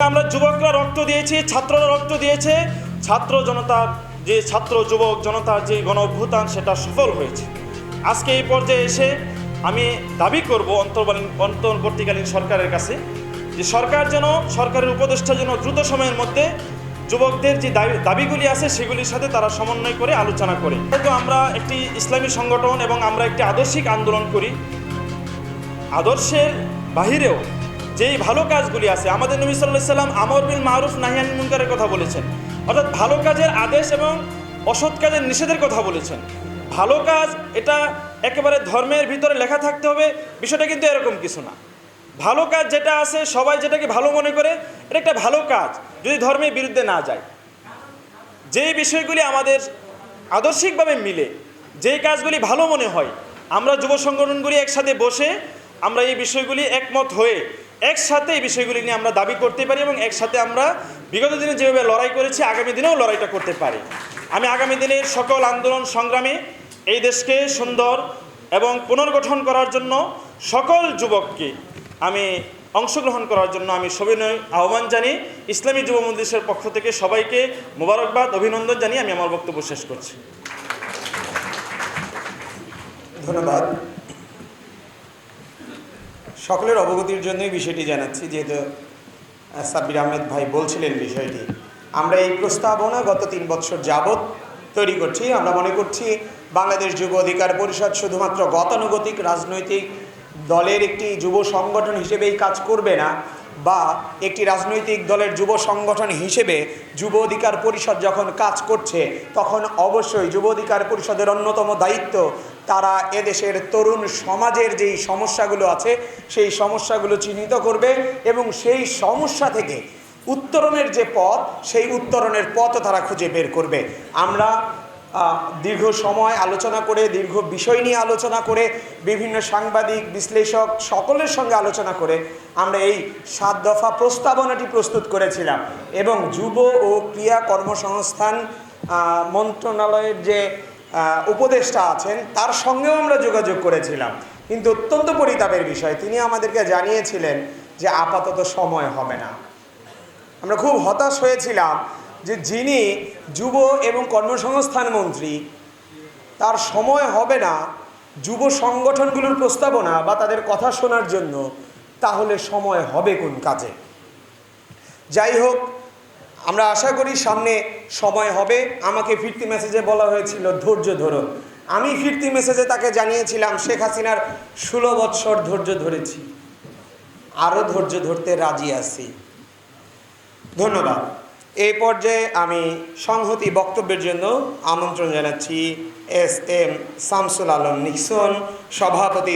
আমরা যুবকরা রক্ত দিয়েছি, ছাত্ররা রক্ত দিয়েছে। ছাত্র জনতার যে ছাত্র, যুবক জনতার যে গণ অভ্যুত্থান, সেটা সফল হয়েছে। আজকে এই পর্যায়ে এসে আমি দাবি করব অন্তর্বালীন, অন্তর্বর্তীকালীন সরকারের কাছে, যে সরকার যেন, সরকারের উপদেষ্টা যেন দ্রুত সময়ের মধ্যে যুবকদের যে দাবি, দাবিগুলি আছে, সেগুলির সাথে তারা সমন্বয় করে আলোচনা করে। যেহেতু আমরা একটি ইসলামী সংগঠন এবং আমরা একটি আদর্শিক আন্দোলন করি, আদর্শের বাহিরেও যেই ভালো কাজগুলি আছে, আমাদের নবী সাল্লাহ সাল্লাম আমর বিল মারুফ নাহিয়ান মুনকারের কথা বলেছেন। অর্থাৎ ভালো কাজের আদেশ এবং অসৎ কাজের নিষেধের কথা বলেছেন। ভালো কাজ, এটা একেবারে ধর্মের ভিতরে লেখা থাকতে হবে, বিষয়টা কিন্তু এরকম কিছু না। ভালো কাজ যেটা আছে, সবাই যেটাকে ভালো মনে করে, এটা একটা ভালো কাজ, যদি ধর্মের বিরুদ্ধে না যায়। যেই বিষয়গুলি আমাদের আদর্শিকভাবে মিলে, যেই কাজগুলি ভালো মনে হয়, আমরা যুব সংগঠনগুলি একসাথে বসে আমরা এই বিষয়গুলি একমত হয়ে একসাথে এই বিষয়গুলি নিয়ে আমরা দাবি করতে পারি এবং একসাথে আমরা বিগত দিনে যেভাবে লড়াই করেছি, আগামী দিনেও লড়াইটা করতে পারি। আমি আগামী দিনের সকল আন্দোলন সংগ্রামে এই দেশকে সুন্দর এবং পুনর্গঠন করার জন্য সকল যুবককে আমি অংশগ্রহণ করার জন্য আমি সবিনয় আহ্বান জানি ইসলামী যুব মন্দিরের পক্ষ থেকে সবাইকে মোবারকবাদ, অভিনন্দন জানিয়ে আমি আমার বক্তব্য শেষ করছি। ধন্যবাদ। সকলের অবগতির জন্যই বিষয়টি জানাচ্ছি, যেহেতু সাব্বির আহমেদ ভাই বলছিলেন বিষয়টি। আমরা এই প্রস্তাবনা গত তিন বছর যাবৎ তৈরি করছি। আমরা মনে করছি বাংলাদেশ যুব অধিকার পরিষদ শুধুমাত্র গতানুগতিক রাজনৈতিক দলের একটি যুব সংগঠন হিসেবেই কাজ করবে না, বা একটি রাজনৈতিক দলের যুব সংগঠন হিসেবে যুব অধিকার পরিষদ যখন কাজ করছে, তখন অবশ্যই যুব অধিকার পরিষদের অন্যতম দায়িত্ব তারা এদেশের তরুণ সমাজের যেই সমস্যাগুলো আছে, সেই সমস্যাগুলো চিহ্নিত করবে এবং সেই সমস্যা থেকে উত্তরণের যে পথ, সেই উত্তরণের পথও তারা খুঁজে বের করবে। আমরা দীর্ঘ সময় আলোচনা করে, দীর্ঘ বিষয় নিয়ে আলোচনা করে, বিভিন্ন সাংবাদিক, বিশ্লেষক সকলের সঙ্গে আলোচনা করে আমরা এই সাত দফা প্রস্তাবনাটি প্রস্তুত করেছিলাম এবং যুব ও ক্রিয়া কর্মসংস্থান মন্ত্রণালয়ের যে উপদেষ্টা আছেন, তার সঙ্গেও আমরা যোগাযোগ করেছিলাম। কিন্তু অত্যন্ত পরিতাপের বিষয়, তিনি আমাদেরকে জানিয়েছিলেন যে আপাতত সময় হবে না। আমরা খুব হতাশ হয়েছিলাম যে যিনি যুব এবং কর্মসংস্থান মন্ত্রী, তার সময় হবে না, যুব সংগঠনগুলোর প্রস্তাবনা বা তাদের কথা শোনার জন্য, তাহলে সময় হবে কোন কাজে? যাই হোক আমরা আশা করি সামনে সময় হবে। আমাকে ফিরতি মেসেজে বলা হয়েছিল, ধৈর্য ধরুন আমি ফিরতি মেসেজে তাকে জানিয়েছিলাম, শেখ হাসিনার ষোলো বৎসর ধৈর্য ধরেছি। আরও ধৈর্য ধরতে রাজি আছি। ধন্যবাদ। এই পর্যায়ে আমি সংহতি বক্তব্যের জন্য আমন্ত্রণ জানাচ্ছি S M Shamsul Alam Nixon, সভাপতি